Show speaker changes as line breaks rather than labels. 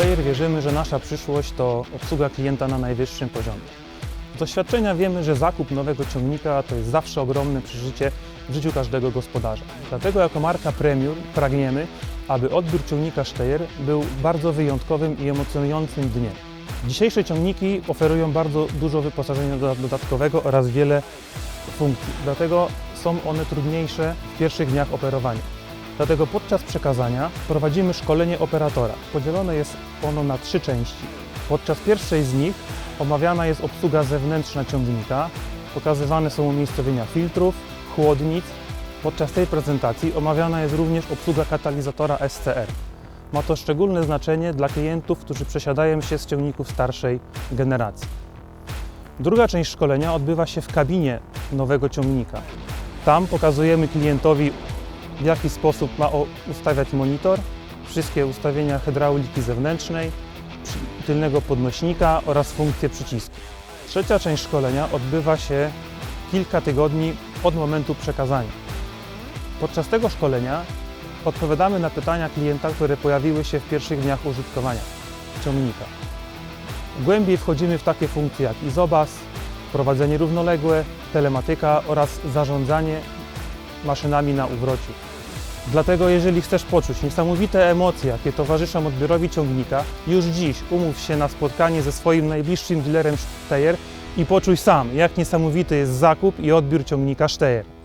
Steyr wierzymy, że nasza przyszłość to obsługa klienta na najwyższym poziomie. Z doświadczenia wiemy, że zakup nowego ciągnika to jest zawsze ogromne przeżycie w życiu każdego gospodarza. Dlatego jako marka Premium pragniemy, aby odbiór ciągnika Steyr był bardzo wyjątkowym i emocjonującym dniem. Dzisiejsze ciągniki oferują bardzo dużo wyposażenia doda- dodatkowego oraz wiele funkcji, dlatego są one trudniejsze w pierwszych dniach operowania. Dlatego podczas przekazania prowadzimy szkolenie operatora. Podzielone jest ono na trzy części. Podczas pierwszej z nich omawiana jest obsługa zewnętrzna ciągnika, pokazywane są umiejscowienia filtrów, chłodnic. Podczas tej prezentacji omawiana jest również obsługa katalizatora SCR. Ma to szczególne znaczenie dla klientów, którzy przesiadają się z ciągników starszej generacji. Druga część szkolenia odbywa się w kabinie nowego ciągnika. Tam pokazujemy klientowi, w jaki sposób ma ustawiać monitor, wszystkie ustawienia hydrauliki zewnętrznej, tylnego podnośnika oraz funkcje przycisku. Trzecia część szkolenia odbywa się kilka tygodni od momentu przekazania. Podczas tego szkolenia odpowiadamy na pytania klienta, które pojawiły się w pierwszych dniach użytkowania ciągnika. Głębiej wchodzimy w takie funkcje jak izobas, prowadzenie równoległe, telematyka oraz zarządzanie maszynami na uwrociu. Dlatego jeżeli chcesz poczuć niesamowite emocje, jakie towarzyszą odbiorowi ciągnika, już dziś umów się na spotkanie ze swoim najbliższym dealerem Steyr i poczuj sam, jak niesamowity jest zakup i odbiór ciągnika Steyr.